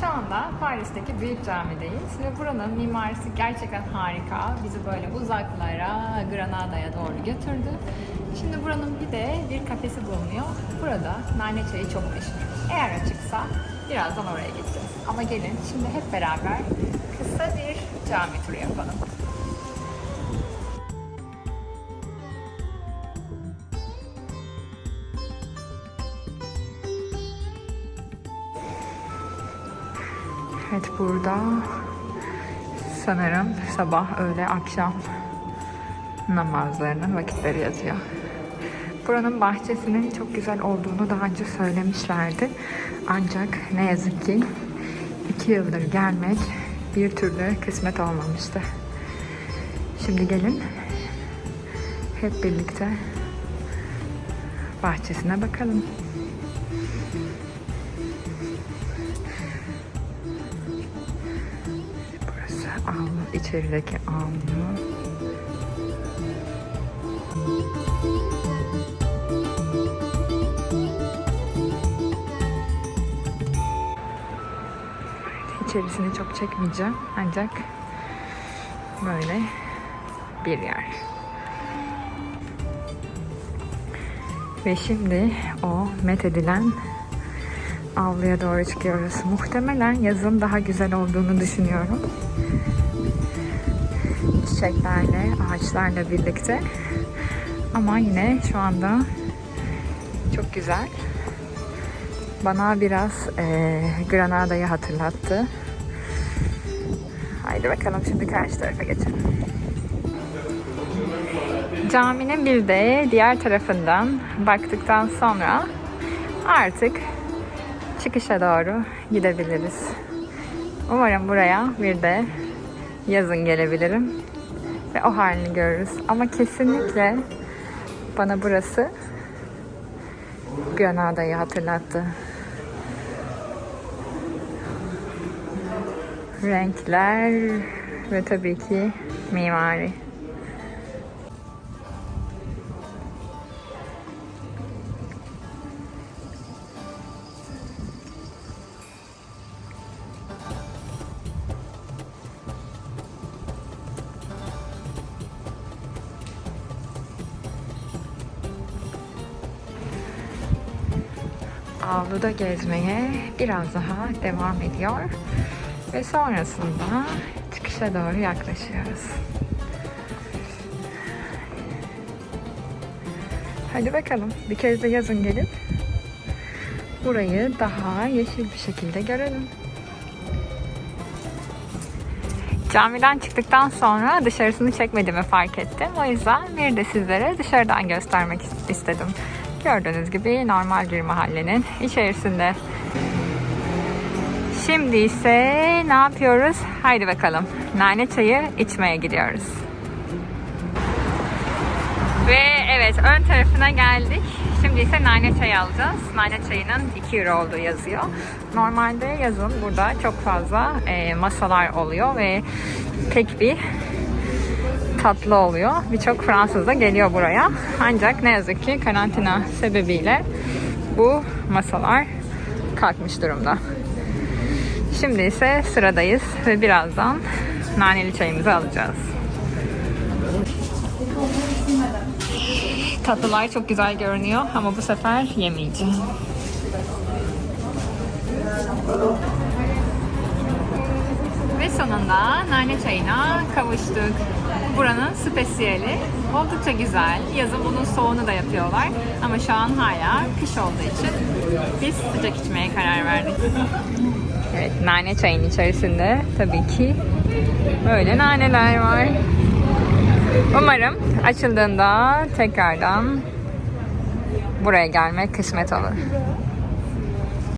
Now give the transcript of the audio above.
Şu anda Paris'teki Büyük Cami'deyiz ve buranın mimarisi gerçekten harika. Bizi böyle uzaklara, Granada'ya doğru götürdü. Şimdi buranın bir de bir kafesi bulunuyor. Burada nane çayı çok meşhur. Eğer açıksa birazdan oraya gideceğiz. Ama gelin şimdi hep beraber kısa bir cami turu yapalım. Evet burada sanırım sabah, öğle, akşam namazlarının vakitleri yazıyor. Buranın bahçesinin çok güzel olduğunu daha önce söylemişlerdi. Ancak ne yazık ki iki yıldır gelmek bir türlü kısmet olmamıştı. Şimdi gelin hep birlikte bahçesine bakalım. Avlu, içerideki avlu. İçerisini çok çekmeyeceğim ancak böyle bir yer. Ve şimdi o methedilen avluya doğru çıkıyoruz. Muhtemelen yazın daha güzel olduğunu düşünüyorum. Çiçeklerle, ağaçlarla birlikte. Ama yine şu anda çok güzel. Bana biraz eee Granada'yı hatırlattı. Haydi bakalım şimdi karşı tarafa geçelim. Caminin bir de diğer tarafından baktıktan sonra artık çıkışa doğru gidebiliriz. Umarım buraya bir de yazın gelebilirim ve o halini görürüz. Ama kesinlikle bana burası Granada'yı hatırlattı. Renkler ve tabii ki mimari. Avluda gezmeye biraz daha devam ediyor. Ve sonrasında çıkışa doğru yaklaşıyoruz. Hadi bakalım bir kez de yazın gelip burayı daha yeşil bir şekilde görelim. Camiden çıktıktan sonra dışarısını çekmediğimi fark ettim. O yüzden bir de sizlere dışarıdan göstermek istedim. Gördüğünüz gibi normal bir mahallenin içerisinde. Şimdi ise ne yapıyoruz? Haydi bakalım. Nane çayı içmeye gidiyoruz. Ve evet ön tarafına geldik. Şimdi ise nane çayı alacağız. Nane çayının 2 euro olduğu yazıyor. Normalde yazın burada çok fazla e, masalar oluyor ve pek bir tatlı oluyor. Birçok Fransız da geliyor buraya. Ancak ne yazık ki karantina sebebiyle bu masalar kalkmış durumda. Şimdi ise sıradayız ve birazdan naneli çayımızı alacağız. Tatlılar çok güzel görünüyor ama bu sefer yemeyeceğim. Ve sonunda nane çayına kavuştuk. Buranın spesiyeli. Oldukça güzel. Yazın bunun soğunu da yapıyorlar. Ama şu an hala kış olduğu için biz sıcak içmeye karar verdik. Evet, nane çayın içerisinde tabii ki böyle naneler var. Umarım açıldığında tekrardan buraya gelmek kısmet olur.